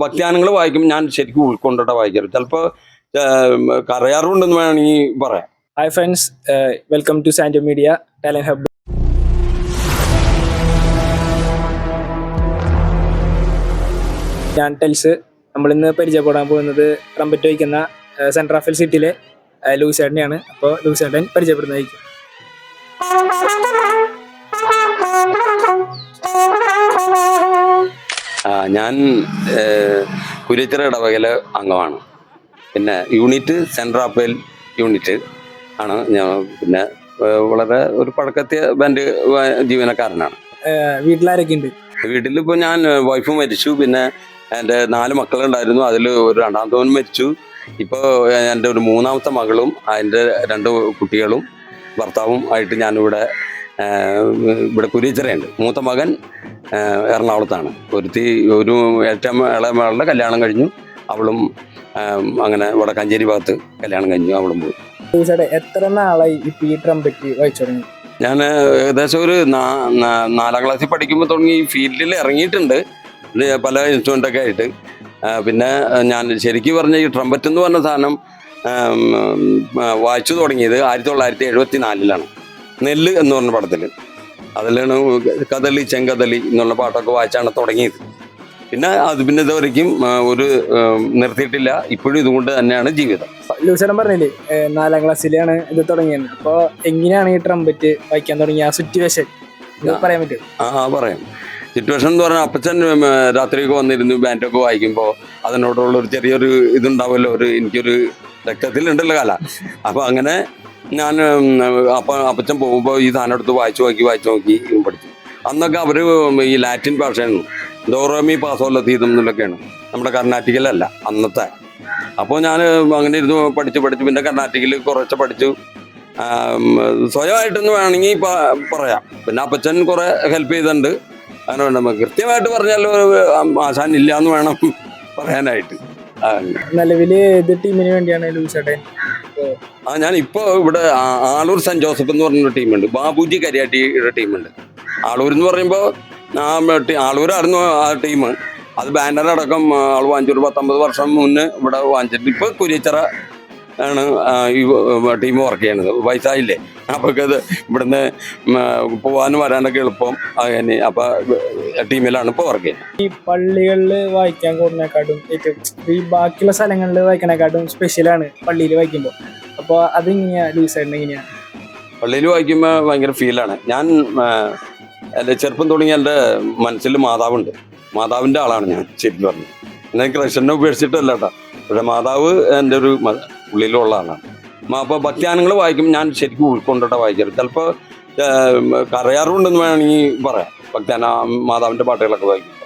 ഭക്തിഗാനങ്ങൾ വായിക്കും ഞാൻ ശരിക്കും ഉൾക്കൊണ്ടിട്ട് വായിക്കാറ്. ചിലപ്പോൾ കരയാറുണ്ടെന്ന് വേണമെങ്കിൽ പറയാം. Hi friends welcome to Sando media talent hub ഞാൻ ടെൽസ് നമ്മളിന്ന് പരിചയപ്പെടാൻ പോകുന്നത് ട്രംപറ്റ് വഹിക്കുന്ന സെൻട്രൽ ഓഫ് സിറ്റിയിലെ ലൂസേട്ടനെയാണ് അപ്പോൾ ലൂസേട്ടൻ പരിചയപ്പെടുന്നതായിരിക്കും. ഞാൻ കുരിത്തറ കുരിച്ചിറ ഇടവകയിലെ അംഗമാണ്. പിന്നെ യൂണിറ്റ് സെൻട്രൽ അപ്പേൽ യൂണിറ്റ് ആണ് ഞാൻ പിന്നെ വളരെ ഒരു പഴക്കത്തിയ ബാൻഡ് ജീവനക്കാരനാണ്. വീട്ടിലാരൊക്കെ ഉണ്ട്? വീട്ടിലിപ്പോൾ ഞാൻ വൈഫ് മരിച്ചു. പിന്നെ എന്റെ നാല് മക്കളുണ്ടായിരുന്നു. അതിൽ ഒരു രണ്ടാമത്തവൻ മരിച്ചു. ഇപ്പോൾ എന്റെ ഒരു മൂന്നാമത്തെ മകളും അതിന്റെ രണ്ട് കുട്ടികളും ഭർത്താവും ആയിട്ട് ഞാനിവിടെ ഇവിടെ കുരിച്ചിറയുണ്ട് മൂത്ത മകൻ എറണാകുളത്താണ്. ഒരുത്തി ഒരു ഏറ്റവും ഇളമകളുടെ കല്യാണം കഴിഞ്ഞു. അവളും അങ്ങനെ ഇവിടെ കഞ്ചേരി ഭാഗത്ത് കല്യാണം കഴിഞ്ഞു അവളും പോയി. എത്ര നാളായി ഇപ്പൊ ഈ ട്രംപറ്റ് വായിച്ചു തുടങ്ങി ഞാൻ ഏകദേശം ഒരു നാലാം ക്ലാസ്സിൽ പഠിക്കുമ്പോൾ തുടങ്ങി ഈ ഫീൽഡിൽ ഇറങ്ങിയിട്ടുണ്ട്. പല ഇൻസ്ട്രുമെന്റ് ഒക്കെ ആയിട്ട്. പിന്നെ ഞാൻ ശരിക്കും പറഞ്ഞ ഈ ട്രംപറ്റ് എന്ന് പറഞ്ഞ സാധനം വായിച്ചു തുടങ്ങിയത് ആയിരത്തി തൊള്ളായിരത്തി എഴുപത്തി നാലിലാണ് നെല്ല് എന്ന് പറഞ്ഞ പടത്തിൽ അതിലാണ് കദളി ചെങ്കദളി എന്നുള്ള പാട്ടൊക്കെ വായിച്ചാണ് തുടങ്ങിയത്. പിന്നെ അത് പിന്നെ ഇതുവരയ്ക്കും ഒരു നിർത്തിയിട്ടില്ല. ഇപ്പോഴും ഇതുകൊണ്ട് തന്നെയാണ് ജീവിതം. ലൂസനം പറഞ്ഞില്ലേ നാലാം ക്ലാസ്സിലാണ് ഇത് തുടങ്ങിയത്. അപ്പോൾ എങ്ങനെയാണ് ഈ ട്രംപറ്റ് വായിക്കാൻ തുടങ്ങിയ ആ സിറ്റുവേഷൻ. പറയാൻ പറ്റും ആ പറയാം. സിറ്റുവേഷൻ എന്ന് പറഞ്ഞാൽ അപ്പച്ചൻ രാത്രിയൊക്കെ വന്നിരുന്നു ബാൻഡൊക്കെ വായിക്കുമ്പോൾ അതിനോടുള്ള ഒരു ചെറിയൊരു ഇതുണ്ടാവുമല്ലോ ഒരു എനിക്കൊരു രക്തത്തിലുണ്ടല്ലോ കല. അപ്പോൾ അങ്ങനെ ഞാൻ അപ്പം അപ്പ അപ്പച്ചൻ പോകുമ്പോൾ ഈ സാധനം എടുത്ത് വായിച്ചു നോക്കി വായിച്ചു നോക്കി പഠിച്ചു. അന്നൊക്കെ അവർ ഈ ലാറ്റിൻ ഭാഷയാണ് ഡോറോമി പാസോലത്തീതം എന്നൊക്കെയാണ് നമ്മുടെ കർണാട്ടിക്കലല്ല അന്നത്തെ. അപ്പോൾ ഞാൻ അങ്ങനെ ഇരുന്ന് പഠിച്ചു പഠിച്ചു പിന്നെ കർണാട്ടിക്കിൽ കുറച്ച് പഠിച്ചു. സ്വയമായിട്ടൊന്ന് വേണമെങ്കിൽ പറയാം. പിന്നെ അപ്പച്ചൻ കുറെ ഹെൽപ്പ് ചെയ്തിട്ടുണ്ട്. അങ്ങനെ നമുക്ക് കൃത്യമായിട്ട് പറഞ്ഞാൽ ആശാൻ ഇല്ല എന്ന് വേണം പറയാനായിട്ട്. നിലവിൽ ഏത് ടീമിന് വേണ്ടിയാണ് ലൂസേട്ടൻ? ആ ഞാൻ ഇവിടെ ആളൂർ സെന്റ് ജോസഫ് എന്ന് പറഞ്ഞൊരു ടീമുണ്ട്. ബാബുജി കരിയാട്ടിയുടെ ടീമുണ്ട്. ആളൂർ എന്ന് പറയുമ്പോൾ ആ ആളൂരായിരുന്നു ആ ടീം. അത് ബാനർ അടക്കം ആൾ വാങ്ങിച്ചൊരു പത്തൊമ്പത് വർഷം മുന്നേ ഇവിടെ വാങ്ങിച്ചിട്ട് ഇപ്പോൾ കുരിച്ചിറ ആണ് ഈ ടീം വർക്ക് ചെയ്യണത്. വയസ്സായില്ലേ അത് ഇവിടുന്ന് പോകാനും വരാനൊക്കെ എളുപ്പം. അങ്ങനെ അപ്പോൾ ടീമിലാണ് ഇപ്പോൾ വർക്ക് ചെയ്യുന്നത്. ഈ പള്ളികളിൽ വായിക്കാൻ കൂടുന്നേക്കാട്ടും ഏറ്റവും ഈ ബാക്കിയുള്ള സ്ഥലങ്ങളിൽ വായിക്കണേക്കാട്ടും സ്പെഷ്യലാണ് പള്ളിയിൽ വായിക്കുമ്പോൾ അപ്പോൾ അതെങ്ങനെയാ ലൂസേട്ടൻ എങ്ങനെയാ? പള്ളിയിൽ വായിക്കുമ്പോൾ ഭയങ്കര ഫീലാണ് ഞാൻ എന്റെ ചെറുപ്പം തുടങ്ങി എന്റെ മനസ്സിൽ മാതാവുണ്ട്. മാതാവിന്റെ ആളാണ് ഞാൻ ശരിക്കും പറഞ്ഞു. എന്നാൽ കൃഷ്ണനെ ഉപേക്ഷിച്ചിട്ടല്ല കേട്ടോ. പക്ഷെ മാതാവ് എന്റെ ഒരു ഉള്ളിലുള്ള ആളാണ്. അപ്പോൾ ഭക്തിയാനങ്ങൾ വായിക്കും. ഞാൻ ശരിക്കും ഉൾക്കൊണ്ടിട്ട് വായിക്കാറ് ചിലപ്പോൾ കരയാറുണ്ടെന്ന് വേണമെങ്കിൽ പറയാം. ഭക്തിയാന മാതാവിന്റെ പാട്ടുകളൊക്കെ വായിക്കും.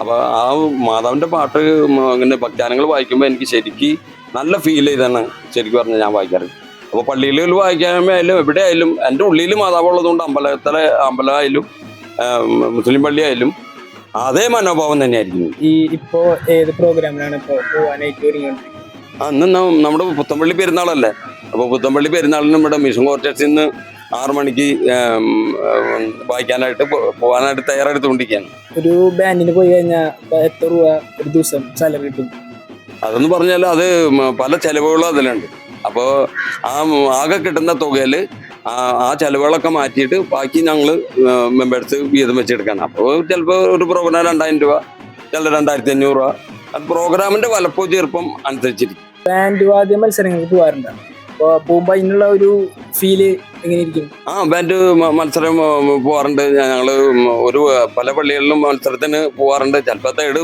അപ്പോൾ ആ മാതാവിന്റെ പാട്ട് ഇങ്ങനെ ഭക്തിയാനങ്ങൾ വായിക്കുമ്പോൾ എനിക്ക് ശരിക്ക് നല്ല ഫീൽ ചെയ്താണ് ശരിക്കും പറഞ്ഞാൽ ഞാൻ വായിക്കാറ്. അപ്പോൾ പള്ളിയിൽ വായിക്കാനായാലും എവിടെയായാലും എന്റെ ഉള്ളിൽ മാതാവ് ഉള്ളതുകൊണ്ട് അമ്പലത്തിലെ അമ്പലമായാലും മുസ്ലിം പള്ളിയായാലും അതേ മനോഭാവം തന്നെയായിരിക്കും. ഈ ഇപ്പോൾ ഏത് പ്രോഗ്രാമിലാണ് ഇപ്പോൾ പോകാനായിട്ട് ഒരുങ്ങിക്കൊണ്ടിരിക്കുന്നത്? അന്ന് നമ്മുടെ പുത്തമ്പള്ളി പെരുന്നാളല്ലേ? അപ്പോൾ പുത്തമ്പള്ളി പെരുന്നാളിന് നമ്മുടെ മിഷൻ ക്വാർട്ടേഴ്സിൽ നിന്ന് ആറു മണിക്ക് വായിക്കാനായിട്ട് പോകാനായിട്ട് തയ്യാറെടുത്തുകൊണ്ടിരിക്കുകയാണ്. ഒരു ബാൻഡിന് പോയി കഴിഞ്ഞാൽ എത്ര രൂപ ഒരു ദിവസം സാലറി കിട്ടും? അതെന്ന് പറഞ്ഞാൽ അത് പല ചെലവുകളും അതിലുണ്ട്. അപ്പോൾ ആ ആകെ കിട്ടുന്ന തുകയിൽ ആ ചിലവുകളൊക്കെ ചെലവുകളൊക്കെ മാറ്റിയിട്ട് ബാക്കി ഞങ്ങൾ മെമ്പേഴ്സ് വീതം വെച്ചെടുക്കണം അപ്പോൾ ചിലപ്പോൾ ഒരു പ്രോഗ്രാം രണ്ടായിരം രൂപ ചില രണ്ടായിരത്തി അഞ്ഞൂറ് രൂപ. അത് പ്രോഗ്രാമിന്റെ വലപ്പോ ചെറുപ്പം അനുസരിച്ചിരിക്കും. ബാൻഡ് വാദ്യ മത്സരങ്ങൾക്ക് പോകാറുണ്ട്. അപ്പോൾ പോകുമ്പോൾ അതിനുള്ള ഒരു ഫീൽ എങ്ങനെ ഇരിക്കും? ആ ബാൻഡ് മത്സരം പോകാറുണ്ട്. ഞങ്ങൾ ഒരു പല പള്ളികളിലും മത്സരത്തിന് പോവാറുണ്ട് ചിലപ്പോൾ തേട്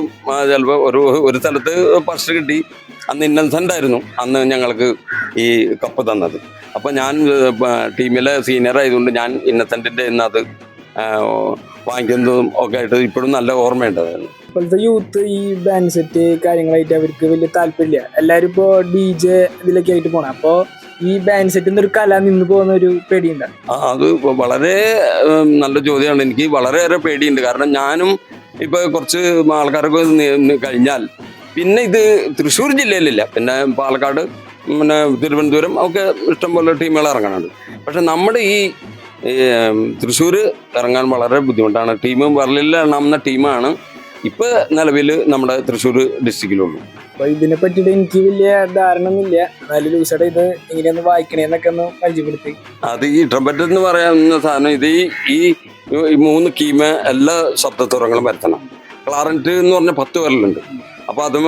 ചിലപ്പോൾ ഒരു ഒരു സ്ഥലത്ത് ഫസ്റ്റ് കിട്ടി. അന്ന് ഇന്നസെന്റ് ആയിരുന്നു. അന്ന് ഞങ്ങൾക്ക് ഈ കപ്പ് തന്നത്. അപ്പോൾ ഞാൻ ടീമിലെ സീനിയർ ആയതുകൊണ്ട് ഞാൻ ഇന്നസെന്റിന്റെ ഇന്നത് വാങ്ങിക്കുന്നതും ഒക്കെ ആയിട്ട് ഇപ്പോഴും നല്ല ഓർമ്മയുണ്ട്. ഇപ്പോഴത്തെ യൂത്ത് ഈ ബാൻഡ് സെറ്റ് കാര്യങ്ങളായിട്ട് അവർക്ക് വലിയ താല്പര്യമില്ല. എല്ലാവരും ഇപ്പോൾ ഡി ജെ ഇതിലൊക്കെ ആയിട്ട് പോകണം അപ്പോൾ ഈ ബാൻഡ് സെറ്റിൽ ഒരു കല നിന്ന് പോകുന്ന ഒരു പേടിയുണ്ട്? ആ അത് വളരെ നല്ല ചോദ്യമാണ്. എനിക്ക് വളരെയേറെ പേടിയുണ്ട്. കാരണം ഞാനും ഇപ്പോൾ കുറച്ച് ആൾക്കാരൊക്കെ കഴിഞ്ഞാൽ പിന്നെ ഇത് തൃശ്ശൂർ ജില്ലയിലില്ല. പിന്നെ പാലക്കാട് പിന്നെ തിരുവനന്തപുരം ഒക്കെ ഇഷ്ടംപോലെ ടീമുകൾ ഇറങ്ങാനുണ്ട് പക്ഷെ നമ്മുടെ ഈ തൃശ്ശൂർ ഇറങ്ങാൻ വളരെ ബുദ്ധിമുട്ടാണ്. ടീം വരലിൽ എണ്ണാവുന്ന ടീമാണ്. ഇപ്പൊ നിലവിൽ നമ്മുടെ തൃശ്ശൂർ ഡിസ്ട്രിക്റ്റിലുള്ളൂ അപ്പൊ ഇതിനെ പറ്റിയിട്ട് എനിക്ക് വലിയ ധാരണ ഒന്നുമില്ല എന്നാലും ലൂസയുടെ ഇത് ഇങ്ങനെയൊന്ന് വായിക്കണേന്നൊക്കെ ഒന്ന് പരിചയപ്പെടുത്തി. അത് ഈ ട്രംപറ്റ് എന്ന് പറയുന്ന സാധനം ഇത് ഈ മൂന്ന് കീമ എല്ലാ ശബ്ദത്തുറങ്ങളും വരുത്തണം. ക്ലാറന്റ് എന്ന് പറഞ്ഞ പത്ത് വരലുണ്ട്. അപ്പൊ അത്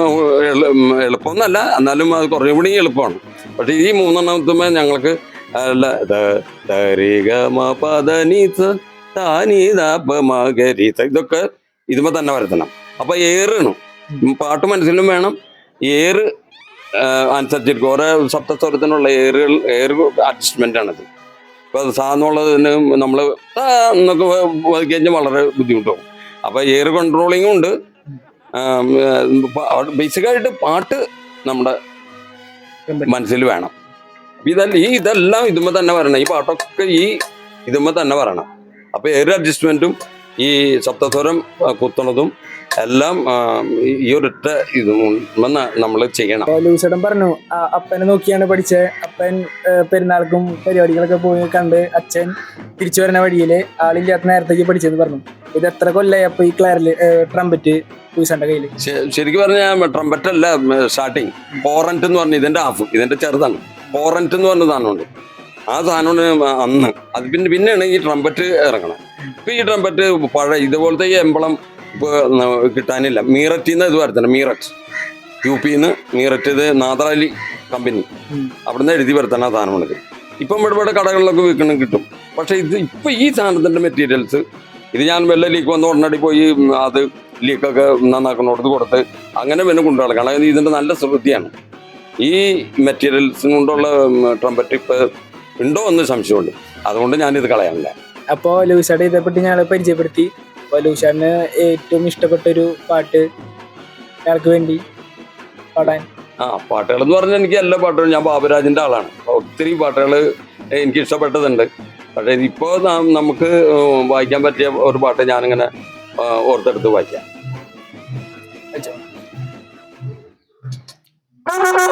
എളുപ്പമൊന്നല്ല എന്നാലും അത് കുറേ കൂടി എളുപ്പമാണ്. പക്ഷേ ഈ മൂന്നെണ്ണത്തുമ്പോ ഞങ്ങൾക്ക് ഇതൊക്കെ ഇതുമ്പോ തന്നെ വരുത്തണം. അപ്പൊ ഏറണം പാട്ട് മനസ്സിലും വേണം. ഏറ് അനുസരിച്ചിരിക്കും. ഓരോ സപ്തസ്വരത്തിനുള്ള ഏറുകൾ ഏറ് അഡ്ജസ്റ്റ്മെന്റ് ആണത്. ഇപ്പൊ സാന്നുള്ളതിന് നമ്മൾ എന്നൊക്കെ കഴിഞ്ഞാൽ വളരെ ബുദ്ധിമുട്ടാവും. അപ്പൊ ഏറ് കൺട്രോളിങ്ങും ഉണ്ട്. ബേസിക്കായിട്ട് പാട്ട് നമ്മുടെ മനസ്സിൽ വേണം. ഇതല്ല ഈ ഇതെല്ലാം ഇതുമ്പോൾ തന്നെ വരണം. ഈ പാട്ടൊക്കെ ഈ ഇതുമ്പോൾ തന്നെ വരണം. അപ്പോൾ ഏറെ അഡ്ജസ്റ്റ്മെന്റും ഈ സപ്തസ്വരം കുത്തണതും എല്ലാം ഈ- ഒരൊറ്റ ഇതും നമ്മൾ ചെയ്യണം. അപ്പൊ ലൂസേട്ടൻ പറഞ്ഞു അപ്പനെ നോക്കിയാണ് പഠിച്ചത് അപ്പൻ പെരുന്നാൾക്കും പരിപാടികളൊക്കെ പോയി കണ്ട് അച്ഛൻ തിരിച്ചു വരുന്ന വഴിയിൽ ആളില്ലാത്ത നേരത്തേക്ക് പഠിച്ചെന്ന് പറഞ്ഞു. ഇത് എത്ര കൊല്ലായി അപ്പൊ ഈ ക്ലയറിൽ ട്രംപറ്റ് ലൂസേന്റെ കയ്യിൽ ശരിക്കും പറഞ്ഞാൽ ട്രംപറ്റ് അല്ല സ്റ്റാർട്ടിങ്. പോറന്റ് എന്ന് പറഞ്ഞു ഇതിന്റെ ഹാഫ് ഇതിന്റെ ചെറുതാണ്. പോറന്റ് എന്ന് പറഞ്ഞ സാധനമുണ്ട് ആ സാധനമാണ് അന്ന്. അത് പിന്നെ പിന്നെയാണ് ഈ ട്രംപറ്റ് ഇറങ്ങണം ഇപ്പൊ ഈ ട്രംപറ്റ് പഴയ ഇതുപോലത്തെ ഈ എംബളം ഇപ്പൊ കിട്ടാനില്ല. മീററ്റിൽ നിന്ന് ഇത് വരുത്തണം മീററ്റ്. യു പിന്ന് മീററ്റ് ഇത് നാദറാലി കമ്പനി. അവിടുന്ന് എഴുതി വരുത്തണം ആ സാധനമുണ്ട് ഇപ്പം ഇവിടെ ഇവിടെ കടകളിലൊക്കെ വിൽക്കണം കിട്ടും. പക്ഷെ ഇത് ഇപ്പൊ ഈ സാധനത്തിന്റെ മെറ്റീരിയൽസ് ഇത് ഞാൻ വല്ല ലീക്ക് വന്ന് ഉടനടി പോയി അത് ലീക്കൊക്കെ നന്നാക്കുന്നോടത്ത് കൊടുത്ത് അങ്ങനെ പിന്നെ കൊണ്ടു നടക്കണം അതായത് ഇതിന്റെ നല്ല ശ്രദ്ധയാണ്. ഈ മെറ്റീരിയൽസ് കൊണ്ടുള്ള ട്രംപറ്റ് ഇപ്പൊ ഉണ്ടോ എന്ന് സംശയമുണ്ട്. അതുകൊണ്ട് ഞാനിത് കളയാനില്ല. അപ്പോ ലൂസാടെ ഇതേപ്പറ്റി ഞങ്ങളെ പരിചയപ്പെടുത്തി. അപ്പൊ ലൂസാറിന് ഏറ്റവും ഇഷ്ടപ്പെട്ട ഒരു പാട്ട് അയാൾക്ക് വേണ്ടി പാടാൻ. ആ പാട്ടുകൾ എന്ന് പറഞ്ഞാൽ എനിക്ക് എല്ലാ പാട്ടുകളും ഞാൻ ബാബുരാജിന്റെ ആളാണ്. ഒത്തിരി പാട്ടുകൾ എനിക്ക് ഇഷ്ടപ്പെട്ടതുണ്ട്. പക്ഷേ ഇപ്പോൾ നമുക്ക് വായിക്കാൻ പറ്റിയ ഒരു പാട്ട് ഞാനിങ്ങനെ ഓർത്തെടുത്ത് വായിക്കാം. അപ്പോ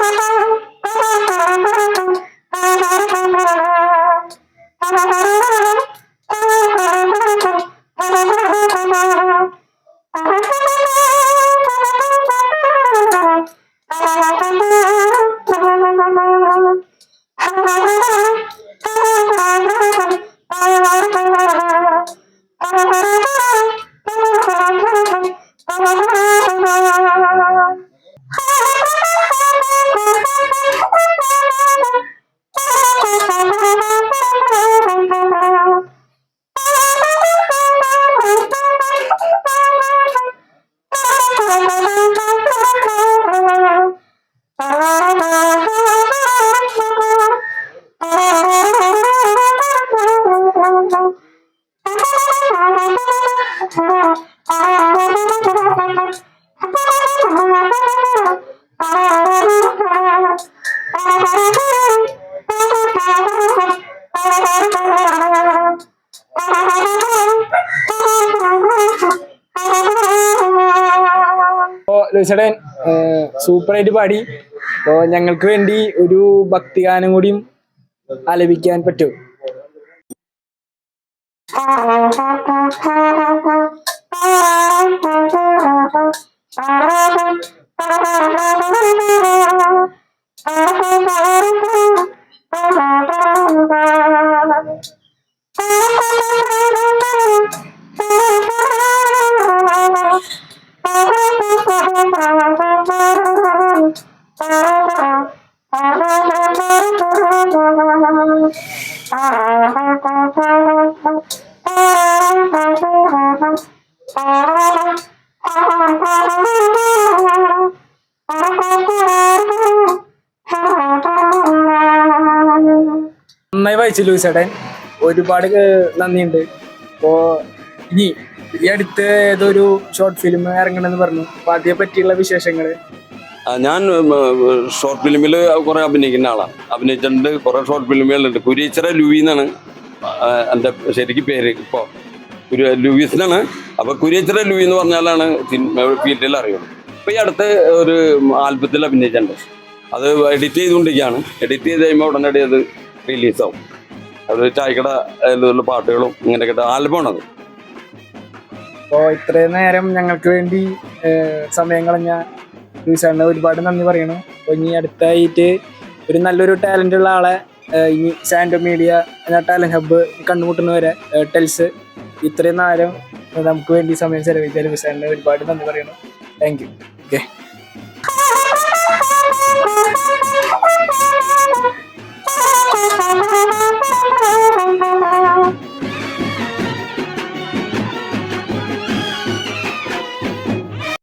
ലൂസേടൻ സൂപ്പറായിട്ട് പാടി. അപ്പോ ഞങ്ങൾക്ക് വേണ്ടി ഒരു ഭക്തിഗാനം കൂടിയും ആലപിക്കാൻ പറ്റുമോ നന്നായി വായിച്ചു ലൂസേട്ടൻ ഒരുപാട് നന്ദിയുണ്ട്. അപ്പോ ഇനി ഈ അടുത്ത് ഏതൊരു ഷോർട്ട് ഫിലിം ഇറങ്ങണമെന്ന് പറഞ്ഞു. അപ്പൊ അതിനെ പറ്റിയുള്ള വിശേഷങ്ങൾ? ഞാൻ ഷോർട്ട് ഫിലിമിൽ കുറെ അഭിനയിക്കുന്ന ആളാണ് അഭിനയിച്ചിട്ടുണ്ട് കുറെ ഷോർട്ട് ഫിലിമുകളുണ്ട് കുരീച്ചറ ലൂയി എന്നാണ് എന്റെ ശരിക്കും പേര്. ഇപ്പോൾ കുരു ലൂയിസിനാണ് അപ്പൊ കുരിയച്ചിറ ലൂയി എന്ന് പറഞ്ഞാലാണ് ഫീൽഡിൽ അറിയുന്നത്. അപ്പോൾ ഈ അടുത്ത് ഒരു ആൽബത്തിൽ അഭിനയിച്ചിട്ടുണ്ട്. അത് എഡിറ്റ് ചെയ്തുകൊണ്ടിരിക്കുകയാണ്. എഡിറ്റ് ചെയ്ത് കഴിയുമ്പോൾ ഉടനടി അത് റിലീസാവും. അത് ചായക്കട അതിലുള്ള പാട്ടുകളും ഇങ്ങനെയൊക്കെ ആൽബമാണത് അപ്പോൾ ഇത്രയും നേരം ഞങ്ങൾക്ക് വേണ്ടി സമയം കളഞ്ഞ ലൂസാണ് ഒരുപാട് നന്ദി പറയണു. അപ്പോൾ ഇനി അടുത്തായിട്ട് ഒരു നല്ലൊരു ടാലന്റ് ഉള്ള ആളെ ഇനി സാൻഡോ മീഡിയ എന്ന ടാലന്റ് ഹബ്ബ് കണ്ടുമുട്ടുന്നവരെ ടെൽസ് ഇത്രയും നേരം നമുക്ക് വേണ്ടി സമയം ചെലവഴിച്ചതിൽ വിസാറിന് ഒരുപാട് നന്ദി പറയണം താങ്ക് യു ഓക്കെ